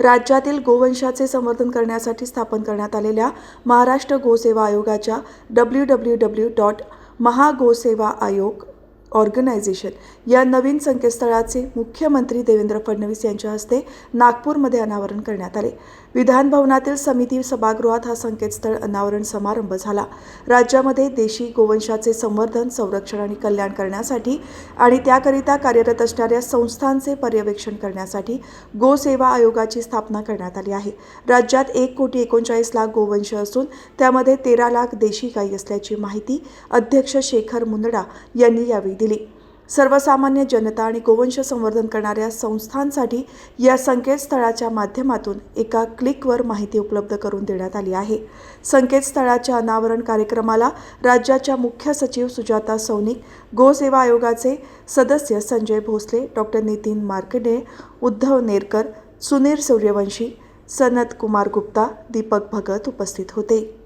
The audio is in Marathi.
राज्यातील गोवंशाचे संवर्धन करण्यासाठी स्थापन करण्यात आलेल्या महाराष्ट्र गोसेवा आयोगाच्या W W W dot Mahagosewa Aayog organization. या नवीन संकेतस्थळाचे मुख्यमंत्री देवेंद्र फडणवीस यांच्या हस्ते नागपूरमध्ये अनावरण करण्यात आले. विधानभवनातील समिती सभागृहात हा संकेतस्थळ अनावरण समारंभ झाला. राज्यामध्ये देशी गोवंशाचे संवर्धन संरक्षण आणि कल्याण करण्यासाठी आणि त्याकरिता कार्यरत असणाऱ्या संस्थांचे पर्यवेक्षण करण्यासाठी गोसेवा आयोगाची स्थापना करण्यात आली आहे. राज्यात एक कोटी एकोणचाळीस लाख गोवंश असून त्यामध्ये तेरा लाख देशी गायी असल्याची माहिती अध्यक्ष शेखर मुंदडा यांनी यावेळी दिली. सर्वसामान्य जनता आणि गोवंश संवर्धन करणाऱ्या संस्थांसाठी या संकेतस्थळाच्या माध्यमातून एका क्लिकवर माहिती उपलब्ध करून देण्यात आली आहे. संकेतस्थळाच्या अनावरण कार्यक्रमाला राज्याच्या मुख्य सचिव सुजाता सौनिक गोसेवा आयोगाचे सदस्य संजय भोसले डॉक्टर नितीन मार्केडे उद्धव नेरकर सुनील सूर्यवंशी सनत कुमार गुप्ता दीपक भगत उपस्थित होते.